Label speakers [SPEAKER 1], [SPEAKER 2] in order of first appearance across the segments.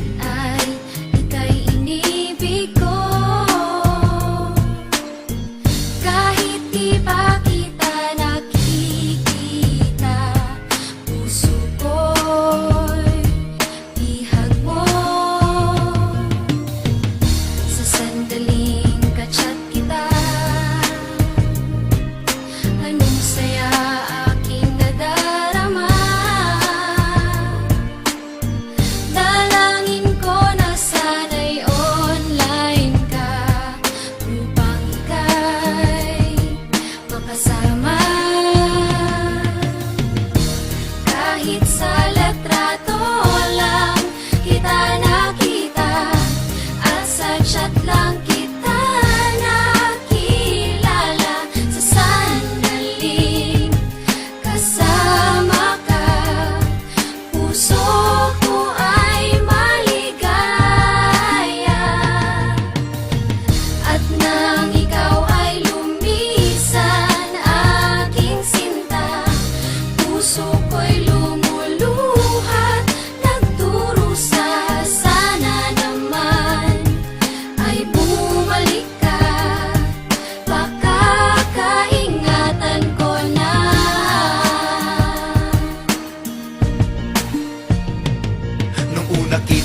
[SPEAKER 1] that I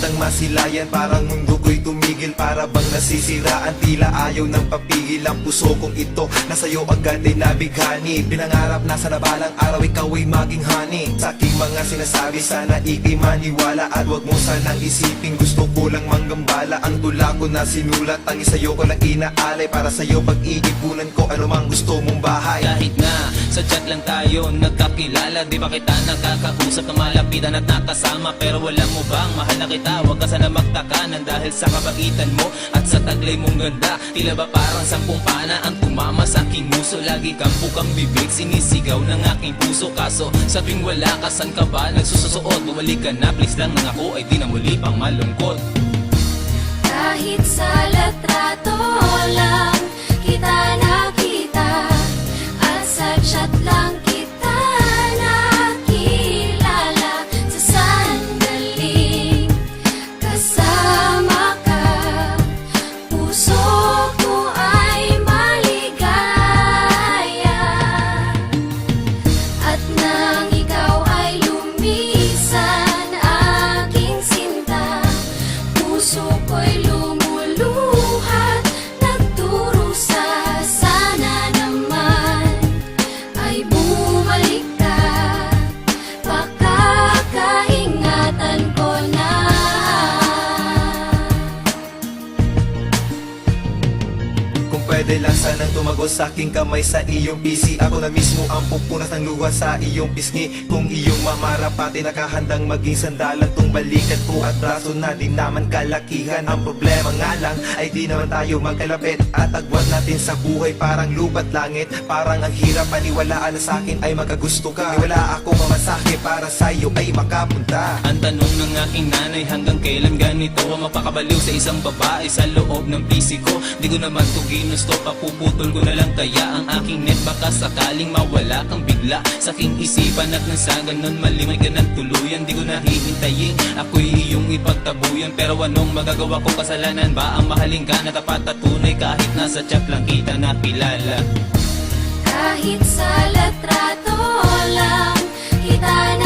[SPEAKER 1] kitang masilayan Parang mundo ko'y tumigil Para bang nasisiraan. Tila ayaw ng papigil Ang puso kong ito. Nasa'yo agad ay nabighani. Pinangarap na sa nabalang araw Ikaw ay maging honey. Sa aking mga sinasabi Sana ikay maniwala. At wag mo sanang isipin Gusto ko lang manggambala. Ang tula ko na sinulat Ang isayo ko lang inaalay. Para sa'yo pag-iipunan ko Ano mang gusto mong bahay.
[SPEAKER 2] Kahit nga sa chat lang tayo nagkakilala. Di ba kita nakakausap na malapitan at nakasama? Pero wala mo bang mahal na kita Huwag ka sana magtaka nang dahil sa kabaitan mo At sa taglay mong ganda. Tila ba parang sampung pana ang tumama sa aking muso Lagi kang bukang bibig sinisigaw ng aking puso. Kaso sa tuwing wala ka saan ka ba nagsususuot? Bumalik ka na please lang nang ako ay di na muli pang malungkot.
[SPEAKER 3] Kahit sa letrato
[SPEAKER 1] sanang tumagos sa aking kamay sa iyong PC. Ako na mismo ang pupunas ng luha sa iyong pisngi. Kung iyong mamarapati nakahandang maging sandalan Tong balikat ko at braso na di naman kalakihan. Ang problema nga lang ay di naman tayo magkalapit. At agwat natin sa buhay parang lupat langit. Parang ang hirap paniwalaan na sa akin ay magkagusto ka. Wala ako mamasahe para sa'yo ay makapunta.
[SPEAKER 2] Ang tanong ng aking nanay hanggang kailan ganito Ang mapakabaliw sa isang babae sa loob ng PC ko? Di ko naman to ginusto, papuputol ko na lang kaya Ang aking net. Baka sakaling mawala kang bigla Sa aking isipan. At nang sa ganun malimay ka ng tuluyan Di ko nahihintayin, ako'y iyong ipagtabuyan Pero anong magagawa ko? Kasalanan ba ang mahalin ka? Na at tunay Kahit nasa chat lang kita nakilala
[SPEAKER 3] Kahit sa letrato lang kita